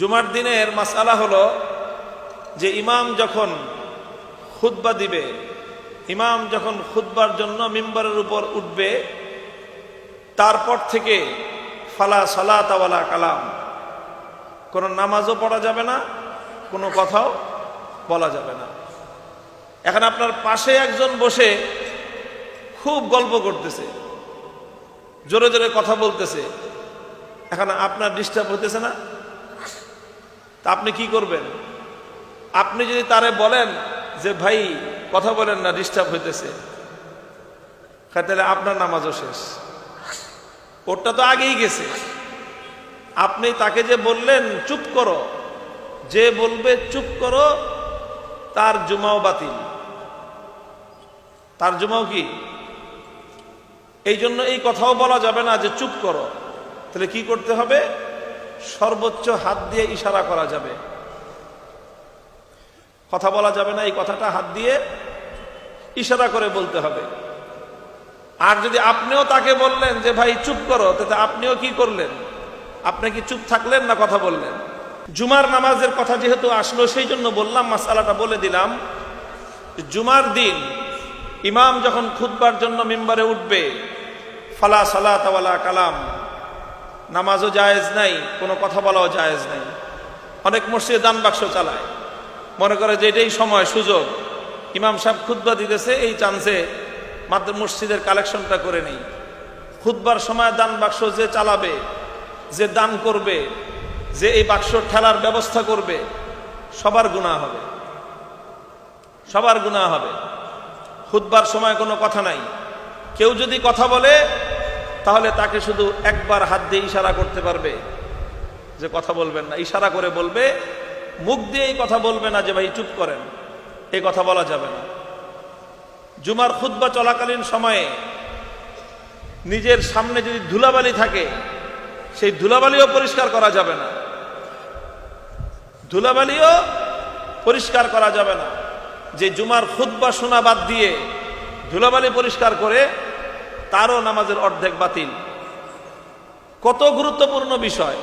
জুমার দিনের মাসালা হলো যে ইমাম যখন খুতবা দিবে, ইমাম যখন খুতবার জন্য মিম্বারের উপর উঠবে, তারপর থেকে ফালা সালাতাওয়ালা কালাম। কোনো নামাজও পড়া যাবে না, কোনো কথাও বলা যাবে না। এখন আপনার পাশে একজন বসে খুব গল্প করতেছে, জোরে জোরে কথা বলতেছে। এখন আপনার ডিস্টার্ব হতেছে না? তা আপনি কি করবেন? আপনি যদি তারে বলেন যে, ভাই, কথা বলেন না ডিস্টার্ব হইতেছে। তাহলে আপনার নামাজও শেষ। ওরটা তো আগেই গেছে। আপনি তাকে যে বললেন, চুপ করো। যে বলবে, চুপ করো, তার জুমাও বাতিল। তার জুমাও কি? এই জন্য এই কথাও বলা যাবে না যে, চুপ করো। তাহলে কি করতে হবে? সর্বোচ্চ হাত দিয়ে ইশারা করা যাবে। কথা বলা যাবে না, এই কথাটা হাত দিয়ে ইশারা করে বলতে হবে। আর যদি আপনিও তাকে বললেন যে, ভাই, চুপ করো তাতে আপনিও কি করলেন? আপনি কি চুপ থাকলেন না কথা বললেন? জুমার নামাজের কথা যেহেতু আসলো, সেই জন্য বললাম মাসালাটা বলে দিলাম। জুমার দিন ইমাম যখন খুতবার জন্য মেম্বারে উঠবে, ফালা সালাতাওয়ালা কালাম নামাজও জায়েজ নাই, কোনো কথা বলাও জায়েজ নাই। অনেক মসজিদে দান বাক্স চালায়। মনে করে যে এটাই সময়, সুযোগ। ইমাম সাহেব খুতবা দিতেছে, এই চান্সে মাত্র মসজিদের কালেকশনটা করে নেই। খুতবার সময় দান বাক্স যে চালাবে, যে দান করবে, যে এই বাক্স ঠেলার ব্যবস্থা করবে, সবার গুণা হবে। সবার গুণা হবে। খুতবার সময় কোনো কথা নাই। কেউ যদি কথা বলে তাহলে তাকে শুধু একবার হাত দিয়ে ইশারা করতে পারবে যে কথা বলবেন না। ইশারা করে বলবে, মুখ দিয়ে এই কথা বলবে না যে ভাই চুপ করেন এই কথা বলা যাবে না। জুমার খুতবা চলাকালীন সময়ে নিজের সামনে যদি ধুলাবালি থাকে, সেই ধুলাবালিও পরিষ্কার করা যাবে না। ধুলাবালিও পরিষ্কার করা যাবে না। যে জুমার খুতবা শোনা বাদ দিয়ে ধুলাবালি পরিষ্কার করে তারও নামাজের অর্ধেক বাতিল। কত গুরুত্বপূর্ণ বিষয়।